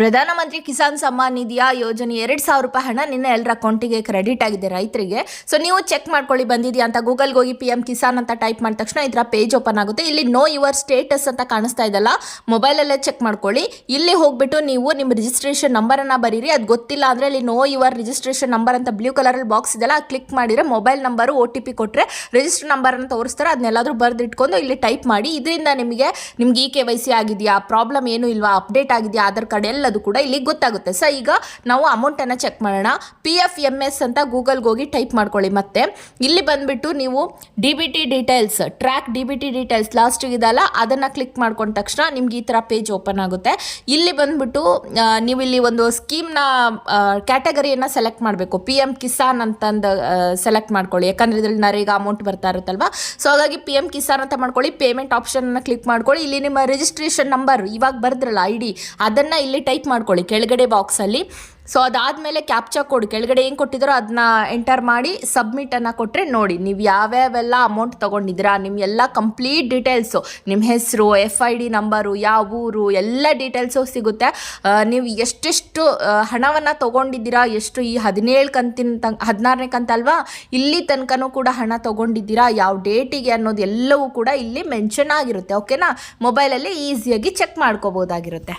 ಪ್ರಧಾನಮಂತ್ರಿ ಕಿಸಾನ್ ಸಮ್ಮಾನ್ ನಿಧಿಯ ಯೋಜನೆ ಎರಡು ಸಾವಿರ ರೂಪಾಯಿ ಹಣ ನಿನ್ನೆ ಎಲ್ಲರ ಅಕೌಂಟಿಗೆ ಕ್ರೆಡಿಟ್ ಆಗಿದೆ ರೈತರಿಗೆ. ಸೊ ನೀವು ಚೆಕ್ ಮಾಡ್ಕೊಳ್ಳಿ, ಬಂದಿದೆಯಾ ಅಂತ ಗೂಗಲ್ಗೆ ಹೋಗಿ ಪಿ ಎಂ ಕಿಸಾನ್ ಅಂತ ಟೈಪ್ ಮಾಡಿದ ತಕ್ಷಣ ಇದರ ಪೇಜ್ ಓಪನ್ ಆಗುತ್ತೆ. ಇಲ್ಲಿ ನೋ ಯುವರ್ ಸ್ಟೇಟಸ್ ಅಂತ ಕಾಣಿಸ್ತಾ ಇದೆಲ್ಲ ಮೊಬೈಲಲ್ಲೇ ಚೆಕ್ ಮಾಡ್ಕೊಳ್ಳಿ. ಇಲ್ಲಿ ಹೋಗ್ಬಿಟ್ಟು ನೀವು ನಿಮ್ಮ ರಿಜಿಸ್ಟ್ರೇಷನ್ ನಂಬರನ್ನು ಬರೀರಿ. ಅದು ಗೊತ್ತಿಲ್ಲ ಅಂದರೆ ಇಲ್ಲಿ ನೋ ಯುವರ್ ರಿಜಿಸ್ಟ್ರೇಷನ್ ನಂಬರ್ ಅಂತ ಬ್ಲೂ ಕಲರಲ್ಲಿ ಬಾಕ್ಸ್ ಇದೆಲ್ಲ ಕ್ಲಿಕ್ ಮಾಡಿದರೆ mobile number O T P ಕೊಟ್ಟರೆ ರಿಜಿಸ್ಟರ್ ನಂಬರನ್ನು ತೋರಿಸ್ತಾರೆ. ಅದನ್ನೆಲ್ಲಾದರೂ ಬರೆದಿಟ್ಕೊಂಡು ಇಲ್ಲಿ ಟೈಪ್ ಮಾಡಿ. ಇದರಿಂದ ನಿಮಗೆ, ನಿಮ್ಗೆ ಈ ಕೆ ವೈ ಸಿ ಆಗಿದೆಯಾ? ಪ್ರಾಬ್ಲಮ್ ಏನು ಇಲ್ವಾ? ಅಪ್ಡೇಟ್ ಆಗಿದೆಯಾ? ಆಧಾರ್ ಕಾರ್ಡ್ ಎಲ್ಲದು ಕೂಡ ಇಲ್ಲಿ ಗೊತ್ತಾಗುತ್ತೆ. ಸೊ ಈಗ ನಾವು ಅಮೌಂಟನ್ನು ಚೆಕ್ ಮಾಡೋಣ. ಪಿ ಎಫ್ ಎಂ ಎಸ್ ಅಂತ ಗೂಗಲ್ಗೆ ಹೋಗಿ ಟೈಪ್ ಮಾಡ್ಕೊಳ್ಳಿ ಮತ್ತೆ. ಇಲ್ಲಿ ಬಂದುಬಿಟ್ಟು ನೀವು D B T details track D B T details ಲಾಸ್ಟಿಗೆ ಇದಲ್ಲ ಅದನ್ನು ಕ್ಲಿಕ್ ಮಾಡ್ಕೊಂಡ ತಕ್ಷಣ ನಿಮ್ಗೆ ಈ ಥರ ಪೇಜ್ ಓಪನ್ ಆಗುತ್ತೆ. ಇಲ್ಲಿ ಬಂದುಬಿಟ್ಟು ನೀವು ಇಲ್ಲಿ ಒಂದು ಸ್ಕೀಮ್ನ ಕ್ಯಾಟಗರಿಯನ್ನು ಸೆಲೆಕ್ಟ್ ಮಾಡಬೇಕು. ಪಿ ಎಂ ಕಿಸಾನ್ ಅಂತಂದು ಸೆಲೆಕ್ಟ್ ಮಾಡ್ಕೊಳ್ಳಿ. ಯಾಕಂದರೆ ಇದ್ರಲ್ಲಿ ನರೇಗಾ ಅಮೌಂಟ್ ಬರ್ತಾ ಇರುತ್ತಲ್ವ? ಸೊ ಹಾಗಾಗಿ ಪಿ ಎಂ ಕಿಸಾನ್ ಅಂತ ಮಾಡ್ಕೊಳ್ಳಿ. ಪೇಮೆಂಟ್ ಆಪ್ಷನ್ನ ಕ್ಲಿಕ್ ಮಾಡ್ಕೊಳ್ಳಿ. ಇಲ್ಲಿ ನಿಮ್ಮ ರಿಜಿಸ್ಟ್ರೇಷನ್ ನಂಬರ್ ಇವಾಗ ಬರೆದ್ರಲ್ಲ ಐ ಡಿ ಅದನ್ನು ಇಲ್ಲಿ ಟೈಪ್ ಮಾಡ್ಕೊಳ್ಳಿ ಕೆಳಗಡೆ ಬಾಕ್ಸಲ್ಲಿ ಸೊ ಅದಾದಮೇಲೆ ಕ್ಯಾಪ್ಚಾ ಕೋಡ್ ಕೆಳಗಡೆ ಏನು ಕೊಟ್ಟಿದ್ದಾರೋ ಅದನ್ನ ಎಂಟರ್ ಮಾಡಿ ಸಬ್ಮಿಟನ್ನು ಕೊಟ್ಟರೆ ನೋಡಿ, ನೀವು ಯಾವ್ಯಾವೆಲ್ಲ ಅಮೌಂಟ್ ತೊಗೊಂಡಿದ್ದೀರಾ ನಿಮ್ಮ ಎಲ್ಲ ಕಂಪ್ಲೀಟ್ ಡೀಟೇಲ್ಸು ನಿಮ್ಮ ಹೆಸರು ಎಫ್ ಐ ಡಿ ನಂಬರು ಯಾವ ಊರು, ಎಲ್ಲ ಡೀಟೇಲ್ಸು ಸಿಗುತ್ತೆ. ನೀವು ಎಷ್ಟೆಷ್ಟು ಹಣವನ್ನು ತೊಗೊಂಡಿದ್ದೀರಾ, ಎಷ್ಟು ಈ ಹದಿನೇಳು ಕಂತಿನ ತ ಹದಿನಾರನೇ ಕಂತಲ್ವಾ ಇಲ್ಲಿ ತನಕನೂ ಕೂಡ ಹಣ ತೊಗೊಂಡಿದ್ದೀರಾ, ಯಾವ ಡೇಟಿಗೆ ಅನ್ನೋದು ಎಲ್ಲವೂ ಕೂಡ ಇಲ್ಲಿ ಮೆನ್ಷನ್ ಆಗಿರುತ್ತೆ ಓಕೆನಾ ಮೊಬೈಲಲ್ಲಿ ಈಸಿಯಾಗಿ ಚೆಕ್ ಮಾಡ್ಕೋಬೋದಾಗಿರುತ್ತೆ.